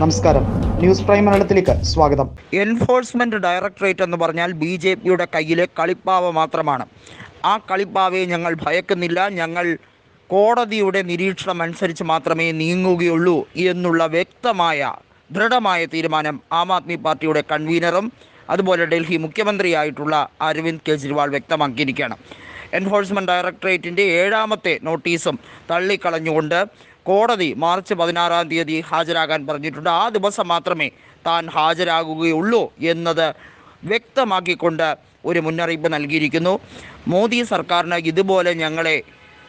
നമസ്കാരം. News prime മലയാളത്തിലേക്ക് സ്വാഗതം. എൻഫോഴ്സ്മെന്റ് ഡയറക്ടറേറ്റ് എന്ന് പറഞ്ഞാൽ ബി ജെ പിയുടെ കയ്യിലെ കളിപ്പാവ മാത്രമാണ്. ആ കളിപ്പാവയെ ഞങ്ങൾ ഭയക്കുന്നില്ല. ഞങ്ങൾ കോടതിയുടെ നിരീക്ഷണം അനുസരിച്ച് മാത്രമേ നീങ്ങുകയുള്ളൂ എന്നുള്ള വ്യക്തമായ ദൃഢമായ തീരുമാനം ആം ആദ്മി പാർട്ടിയുടെ കൺവീനറും അതുപോലെ ഡൽഹി മുഖ്യമന്ത്രിയായിട്ടുള്ള അരവിന്ദ് കെജ്രിവാൾ വ്യക്തമാക്കിയിരിക്കുകയാണ്. എൻഫോഴ്സ്മെന്റ് ഡയറക്ടറേറ്റിന്റെ ഏഴാമത്തെ നോട്ടീസും തള്ളിക്കളഞ്ഞുകൊണ്ട് കോടതി മാർച്ച് പതിനാറാം തീയതി ഹാജരാകാൻ പറഞ്ഞിട്ടുണ്ട്. ആ ദിവസം മാത്രമേ താൻ ഹാജരാകുകയുള്ളൂ എന്നത് വ്യക്തമാക്കിക്കൊണ്ട് ഒരു മുന്നറിയിപ്പ് നൽകിയിരിക്കുന്നു. മോദി സർക്കാരിന് ഇതുപോലെ ഞങ്ങളെ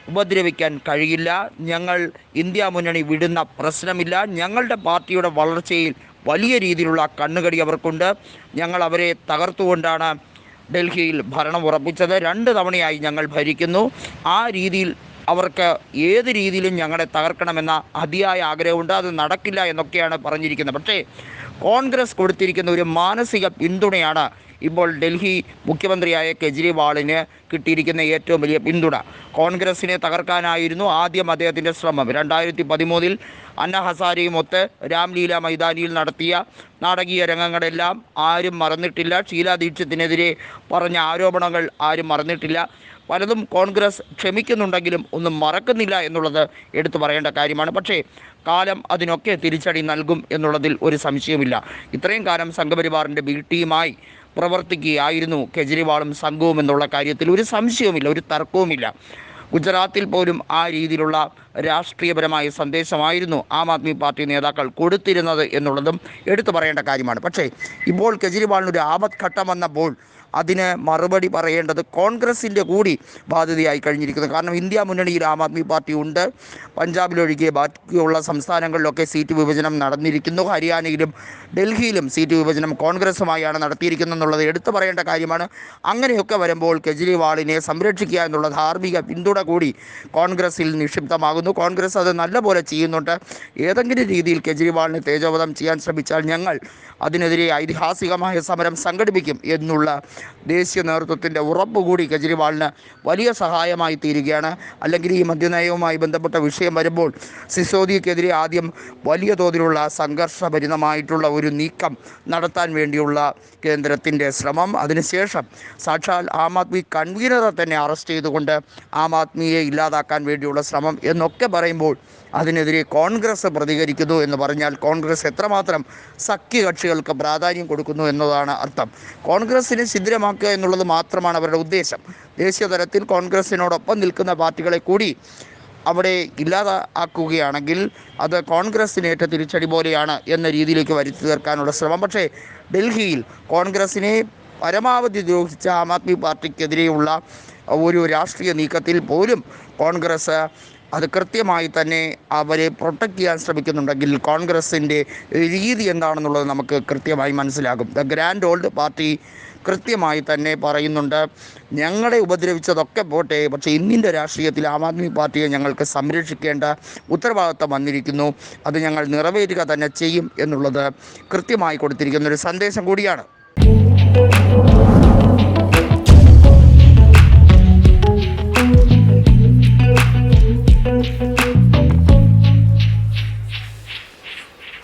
ഉപദ്രവിക്കാൻ കഴിയില്ല. ഞങ്ങൾ ഇന്ത്യ മുന്നണി വിടുന്ന പ്രശ്നമില്ല. ഞങ്ങളുടെ പാർട്ടിയുടെ വളർച്ചയിൽ വലിയ രീതിയിലുള്ള കണ്ണുകടി അവർക്കുണ്ട്. ഞങ്ങൾ അവരെ തകർത്തുകൊണ്ടാണ് ഡൽഹിയിൽ ഭരണം ഉറപ്പിച്ചത്. രണ്ട് തവണയായി ഞങ്ങൾ ഭരിക്കുന്നു. ആ രീതിയിൽ അവർക്ക് ഏത് രീതിയിലും ഞങ്ങളെ തകർക്കണമെന്ന അതിയായ ആഗ്രഹമുണ്ട്. അത് നടക്കില്ല എന്നൊക്കെയാണ് പറഞ്ഞിരിക്കുന്നത്. പക്ഷേ കോൺഗ്രസ് കൊടുത്തിരിക്കുന്ന ഒരു മാനസിക പിന്തുണയാണ് ഇപ്പോൾ ഡൽഹി മുഖ്യമന്ത്രിയായ കെജ്രിവാളിന് കിട്ടിയിരിക്കുന്ന ഏറ്റവും വലിയ പിന്തുണ. കോൺഗ്രസിനെ തകർക്കാനായിരുന്നു ആദ്യം അദ്ദേഹത്തിന്റെ ശ്രമം. രണ്ടായിരത്തി പതിമൂന്നിൽ അന്ന ഹസാരെയുമൊത്ത് രാംലീല മൈതാനിയിൽ നടത്തിയ നാടകീയ രംഗങ്ങളെല്ലാം ആരും മറന്നിട്ടില്ല. ഷീല ദീക്ഷിത്തിനെതിരെ പറഞ്ഞ ആരോപണങ്ങൾ ആരും മറന്നിട്ടില്ല. പലതും കോൺഗ്രസ് ക്ഷമിക്കുന്നുണ്ടെങ്കിലും ഒന്നും മറക്കുന്നില്ല എന്നുള്ളത് എടുത്തു പറയേണ്ട കാര്യമാണ്. പക്ഷേ കാലം അതിനൊക്കെ തിരിച്ചടി നൽകും എന്നുള്ളതിൽ ഒരു സംശയമില്ല ഇത്രയും കാലം സംഘപരിവാറിന്റെ ബി ടീമായി പ്രവർത്തിക്കുകയായിരുന്നു കെജ്രിവാളും സംഘവും എന്നുള്ള കാര്യത്തിൽ ഒരു സംശയവുമില്ല ഒരു തർക്കവുമില്ല. ഗുജറാത്തിൽ പോലും ആ രീതിയിലുള്ള രാഷ്ട്രീയപരമായ സന്ദേശമായിരുന്നു ആം ആദ്മി പാർട്ടി നേതാക്കൾ കൊടുത്തിരുന്നത് എന്നുള്ളതും എടുത്തു പറയേണ്ട കാര്യമാണ്. പക്ഷേ ഇപ്പോൾ കെജ്രിവാളിനൊരു ആപത്ഘട്ടം വന്നപ്പോൾ അതിന് മറുപടി പറയേണ്ടത് കോൺഗ്രസിന്റെ കൂടി ബാധ്യതയായി കഴിഞ്ഞിരിക്കുന്നു. കാരണം ഇന്ത്യ മുന്നണിയിൽ ആം ആദ്മി പാർട്ടി ഉണ്ട്. പഞ്ചാബിലൊഴികെ ബാക്കിയുള്ള സംസ്ഥാനങ്ങളിലൊക്കെ സീറ്റ് വിഭജനം നടന്നിരിക്കുന്നു. ഹരിയാനയിലും ഡൽഹിയിലും സീറ്റ് വിഭജനം കോൺഗ്രസുമായാണ് നടത്തിയിരിക്കുന്നത് എന്നുള്ളത് എടുത്തു പറയേണ്ട കാര്യമാണ്. അങ്ങനെയൊക്കെ വരുമ്പോൾ കെജ്രിവാളിനെ സംരക്ഷിക്കുക എന്നുള്ള ധാർമ്മിക പിന്തുണ കൂടി കോൺഗ്രസിൽ നിക്ഷിപ്തമാകുന്നു. കോൺഗ്രസ് അത് നല്ലപോലെ ചെയ്യുന്നുണ്ട്. ഏതെങ്കിലും രീതിയിൽ കെജ്രിവാളിനെ തേജോവധം ചെയ്യാൻ ശ്രമിച്ചാൽ ഞങ്ങൾ അതിനെതിരെ ഐതിഹാസികമായ സമരം സംഘടിപ്പിക്കും എന്നുള്ള ദേശീയ നേതൃത്വത്തിന്റെ ഉറപ്പ് കൂടി കെജ്രിവാളിന് വലിയ സഹായമായി തീരുകയാണ്. അല്ലെങ്കിൽ ഈ മദ്യനയവുമായി ബന്ധപ്പെട്ട വിഷയം വരുമ്പോൾ സിസോദിയക്കെതിരെ ആദ്യം വലിയ തോതിലുള്ള സംഘർഷഭരിതമായിട്ടുള്ള ഒരു നീക്കം നടത്താൻ വേണ്ടിയുള്ള കേന്ദ്രത്തിന്റെ ശ്രമം. അതിനുശേഷം സാക്ഷാൽ ആം ആദ്മി കൺവീനറെ തന്നെ അറസ്റ്റ് ചെയ്തുകൊണ്ട് ആം ആദ്മിയെ ഇല്ലാതാക്കാൻ വേണ്ടിയുള്ള ശ്രമം എന്നൊക്കെ പറയുമ്പോൾ അതിനെതിരെ കോൺഗ്രസ് പ്രതികരിക്കുന്നു എന്ന് പറഞ്ഞാൽ കോൺഗ്രസ് എത്രമാത്രം സഖ്യകക്ഷികൾക്ക് പ്രാധാന്യം കൊടുക്കുന്നു എന്നതാണ് അർത്ഥം. കോൺഗ്രസിനെ ശിഥിരമാക്കുക എന്നുള്ളത് മാത്രമാണ് അവരുടെ ഉദ്ദേശം. ദേശീയ തലത്തിൽ കോൺഗ്രസിനോടൊപ്പം നിൽക്കുന്ന പാർട്ടികളെ കൂടി അവിടെ ഇല്ലാതാക്കുകയാണെങ്കിൽ അത് കോൺഗ്രസിനേറ്റ തിരിച്ചടി പോലെയാണ് എന്ന രീതിയിലേക്ക് വരുത്തി തീർക്കാനുള്ള ശ്രമം. പക്ഷേ ഡൽഹിയിൽ കോൺഗ്രസിനെ പരമാവധി ദ്രോഹിച്ച ആം ആദ്മി പാർട്ടിക്കെതിരെയുള്ള ഒരു രാഷ്ട്രീയ നീക്കത്തിൽ പോലും കോൺഗ്രസ് അത് കൃത്യമായി തന്നെ അവരെ പ്രൊട്ടക്റ്റ് ചെയ്യാൻ ശ്രമിക്കുന്നുണ്ടെങ്കിൽ കോൺഗ്രസിന്റെ രീതി എന്താണെന്നുള്ളത് നമുക്ക് കൃത്യമായി മനസ്സിലാകും. ദ ഗ്രാൻഡ് ഓൾഡ് പാർട്ടി കൃത്യമായി തന്നെ പറയുന്നുണ്ട് ഞങ്ങളെ ഉപദ്രവിച്ചതൊക്കെ പോട്ടെ പക്ഷേ ഇന്നിന്റെ രാഷ്ട്രീയത്തിൽ ആം ആദ്മി പാർട്ടിയെ ഞങ്ങൾക്ക് സംരക്ഷിക്കേണ്ട ഉത്തരവാദിത്തം വന്നിരിക്കുന്നു. അത് ഞങ്ങൾ നിറവേറ്റുക തന്നെ ചെയ്യും എന്നുള്ളത് കൃത്യമായി കൊടുത്തിരിക്കുന്ന ഒരു സന്ദേശം കൂടിയാണ്.